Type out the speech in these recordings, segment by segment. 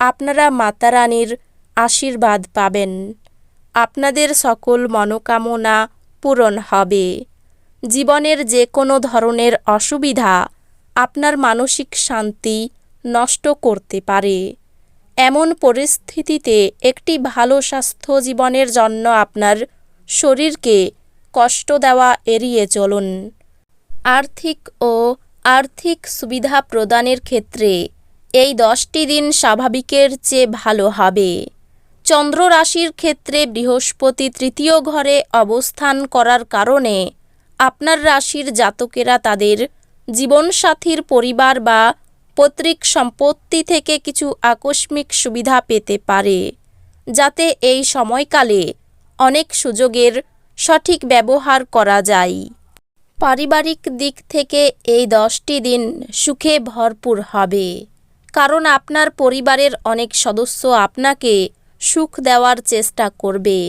আপনারা মাতারানীর আশীর্বাদ পাবেন। আপনাদের সকল মনোকামনা পূরণ হবে। জীবনের যে কোনো ধরনের অসুবিধা আপনার মানসিক শান্তি নষ্ট করতে পারে। এমন পরিস্থিতিতে একটি ভালো স্বাস্থ্য জীবনের জন্য আপনার শরীরকে কষ্ট দেওয়া এড়িয়ে চলুন। আর্থিক ও আর্থিক সুবিধা প্রদানের ক্ষেত্রে এই দশটি দিন স্বাভাবিকের চেয়ে ভালো হবে। চন্দ্র রাশির ক্ষেত্রে বৃহস্পতি তৃতীয় ঘরে অবস্থান করার কারণে আপনার রাশির জাতকেরা তাদের জীবনসাথীর পরিবার বা পৈতৃক সম্পত্তি থেকে কিছু আকস্মিক সুবিধা পেতে পারে, যাতে এই সময়কালে অনেক সুযোগের সঠিক ব্যবহার করা যায়। পারিবারিক দিক থেকে এই দশটি দিন সুখে ভরপুর হবে। কারণ আপনার পরিবারের অনেক সদস্য আপনাকে সুখ দেওয়ার চেষ্টা করবে।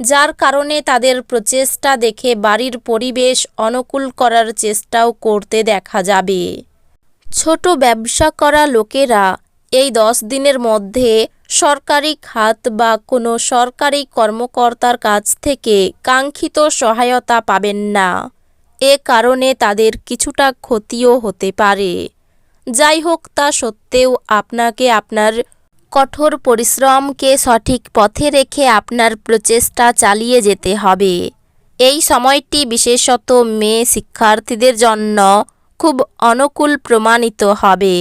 যার কারণে তাদের প্রচেষ্টা দেখে বাড়ির পরিবেশ অনুকূল করার চেষ্টাও করতে দেখা যাবে। ছোট ব্যবসা করা লোকেরা এই দশ দিনের মধ্যে সরকারি খাত বা কোনো সরকারি কর্মকর্তার কাছ থেকে কাঙ্ক্ষিত সহায়তা পাবেন না। এ কারণে তাদের কিছুটা ক্ষতিও হতে পারে। যাই হোক তা সত্ত্বেও আপনাকে আপনার কঠোর পরিশ্রমকে সঠিক পথে রেখে আপনার প্রচেষ্টা চালিয়ে যেতে হবে। এই সময়টি বিশেষত মেয়ে শিক্ষার্থীদের জন্য খুব অনুকূল প্রমাণিত হবে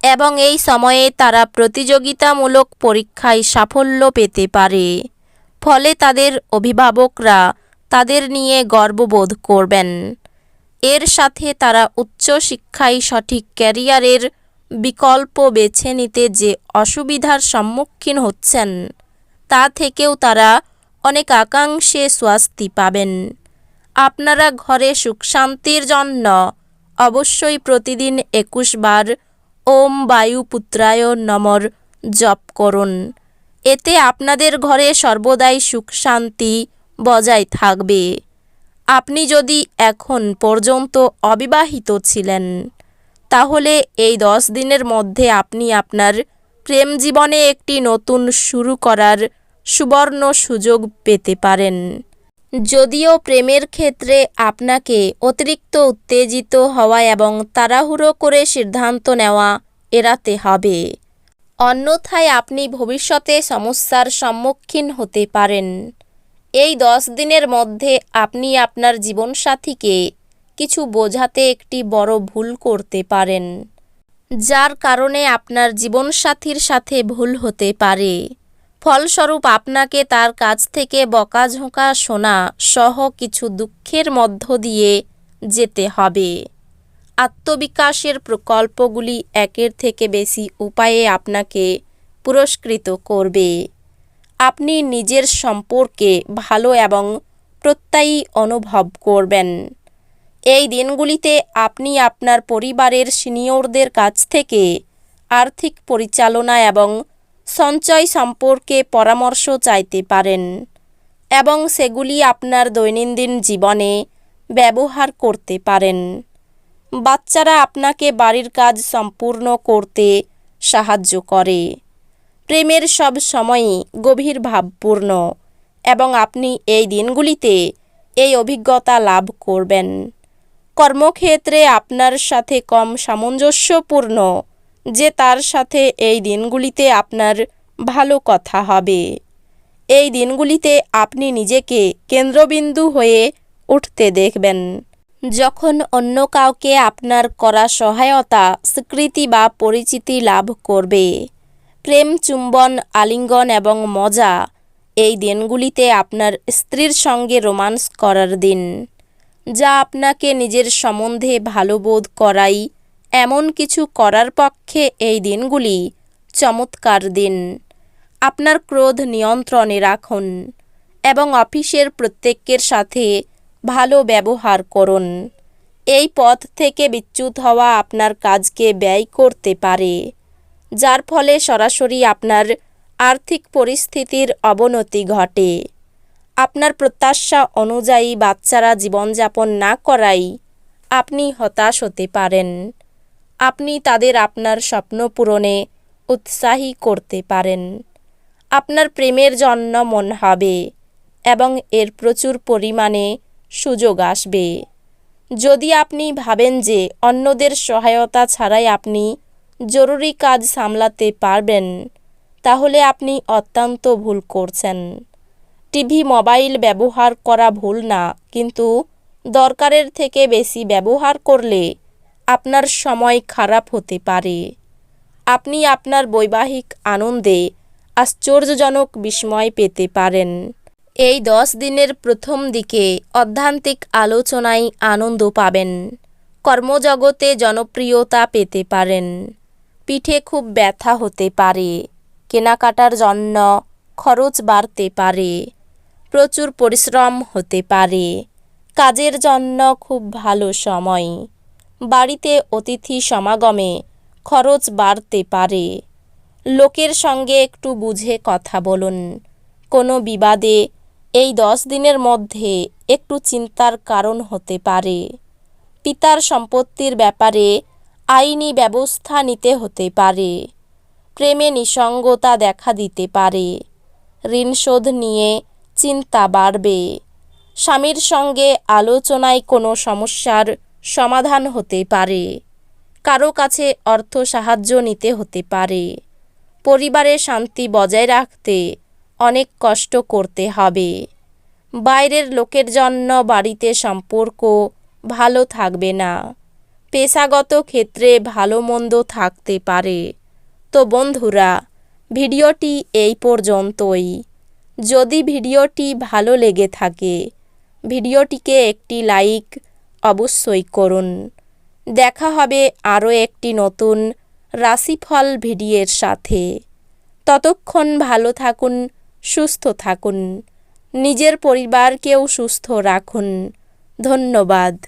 এবং এই সময়ে তারা প্রতিযোগিতামূলক পরীক্ষায় সাফল্য পেতে পারে। ফলে তাদের অভিভাবকরা তাদের নিয়ে গর্ববোধ করবেন। এর সাথে তারা উচ্চশিক্ষায় সঠিক ক্যারিয়ারের বিকল্প বেছে নিতে যে অসুবিধার সম্মুখীন হচ্ছেন, তা থেকেও তারা অনেক আকাঙ্ক্ষে স্বস্তি পাবেন। আপনারা ঘরে সুখ শান্তির জন্য অবশ্যই প্রতিদিন একুশ বার ওম বায়ুপুত্রায় নমর জপ করুন। এতে আপনাদের ঘরে সর্বদাই সুখ শান্তি বজায় থাকবে। আপনি যদি এখন পর্যন্ত অবিবাহিত ছিলেন, তাহলে এই দশ দিনের মধ্যে আপনি আপনার প্রেম জীবনে একটি নতুন শুরু করার সুবর্ণ সুযোগ পেতে পারেন। যদিও প্রেমের ক্ষেত্রে আপনাকে অতিরিক্ত উত্তেজিত হওয়া এবং তাড়াহুড়ো করে সিদ্ধান্ত নেওয়া এড়াতে হবে। অন্যথায় আপনি ভবিষ্যতে সমস্যার সম্মুখীন হতে পারেন। এই দশ দিনের মধ্যে আপনি আপনার জীবনসাথীকে কিছু বোঝাতে একটি বড় ভুল করতে পারেন, যার কারণে আপনার জীবনসাথীর সাথে ভুল হতে পারে। ফলস্বরূপ আপনাকে তার কাছ থেকে বকাঝোঁকা শোনা সহ কিছু দুঃখের মধ্য দিয়ে যেতে হবে। আত্মবিকাশের প্রকল্পগুলি একের থেকে বেশি উপায়ে আপনাকে পুরস্কৃত করবে। আপনি নিজের সম্পর্কে ভালো এবং প্রত্যয়ী অনুভব করবেন। এই দিনগুলিতে আপনি আপনার পরিবারের সিনিয়রদের কাছ থেকে আর্থিক পরিচালনা এবং সঞ্চয় সম্পর্কে পরামর্শ চাইতে পারেন এবং সেগুলি আপনার দৈনন্দিন জীবনে ব্যবহার করতে পারেন। বাচ্চারা আপনাকে বাড়ির কাজ সম্পূর্ণ করতে সাহায্য করে। প্রেমের সব সময়ই গভীর ভাবপূর্ণ এবং আপনি এই দিনগুলিতে এই অভিজ্ঞতা লাভ করবেন। কর্মক্ষেত্রে আপনার সাথে কম সামঞ্জস্যপূর্ণ যে তার সাথে এই দিনগুলিতে আপনার ভালো কথা হবে। এই দিনগুলিতে আপনি নিজেকে কেন্দ্রবিন্দু হয়ে উঠতে দেখবেন। যখন অন্য কাউকে আপনার করা সহায়তা, স্বীকৃতি বা পরিচিতি লাভ করবে প্রেম, চুম্বন, আলিঙ্গন এবং মজা এই দিনগুলিতে আপনার স্ত্রীর সঙ্গে রোমান্স করার দিন, যা আপনাকে নিজের সম্বন্ধে ভালো বোধ করাই এমন কিছু করার পক্ষে এই দিনগুলি চমৎকার দিন। আপনার ক্রোধ নিয়ন্ত্রণে রাখুন এবং অফিসের প্রত্যেকের সাথে ভালো ব্যবহার করুন। এই পথ থেকে বিচ্যুত হওয়া আপনার কাজকে ব্যয় করতে পারে। যার ফলে সরাসরি আপনার আর্থিক পরিস্থিতির অবনতি ঘটে। আপনার প্রত্যাশা অনুযায়ী বাচ্চারা জীবনযাপন না করাই আপনি হতাশ হতে পারেন। আপনি তাদের আপনার স্বপ্ন পূরণে উৎসাহী করতে পারেন। আপনার প্রেমের জন্য মন হবে এবং এর প্রচুর পরিমাণে সুযোগ আসবে। যদি আপনি ভাবেন যে অন্যদের সহায়তা ছাড়াই আপনি জরুরি কাজ সামলাতে পারবেন, তাহলে আপনি অত্যন্ত ভুল করছেন। টিভি, মোবাইল ব্যবহার করা ভুল না, কিন্তু দরকারের থেকে বেশি ব্যবহার করলে আপনার সময় খারাপ হতে পারে। আপনি আপনার বৈবাহিক আনন্দে আশ্চর্যজনক বিস্ময় পেতে পারেন। এই দশ দিনের প্রথম দিকে অধ্যান্তিক আলোচনায় আনন্দ পাবেন, কর্মজগতে জনপ্রিয়তা পেতে পারেন। পিঠে খুব ব্যথা হতে পারে। কেনাকাটার জন্য খরচ বাড়তে পারে। প্রচুর পরিশ্রম হতে পারে। কাজের জন্য খুব ভালো সময়। বাড়িতে অতিথি সমাগমে খরচ বাড়তে পারে। লোকের সঙ্গে একটু বুঝে কথা বলুন। কোনো বিবাদে এই দশ দিনের মধ্যে একটু চিন্তার কারণ হতে পারে। পিতার সম্পত্তির ব্যাপারে আইনি ব্যবস্থা নিতে হতে পারে। প্রেমে নিসঙ্গতা দেখা দিতে পারে। ঋণ শোধ নিয়ে চিন্তা বাড়বে। স্বামীর সঙ্গে আলোচনায় কোনো সমস্যার সমাধান হতে পারে। কারও কাছে অর্থ সাহায্য নিতে হতে পারে। পরিবারে শান্তি বজায় রাখতে অনেক কষ্ট করতে হবে। বাইরের লোকের জন্য বাড়িতে সম্পর্ক ভালো থাকবে না। পেশাগত ক্ষেত্রে ভালো মন্দ থাকতে পারে। তো বন্ধুরা, ভিডিওটি এই পর্যন্তই। যদি ভিডিওটি ভালো লেগে থাকে, ভিডিওটিকে একটি লাইক অবশ্যই করুন। দেখা হবে আরও একটি নতুন রাশিফল ভিডিওর সাথে। ততক্ষণ ভালো থাকুন, সুস্থ থাকুন। নিজের পরিবারকেও সুস্থ রাখুন। ধন্যবাদ।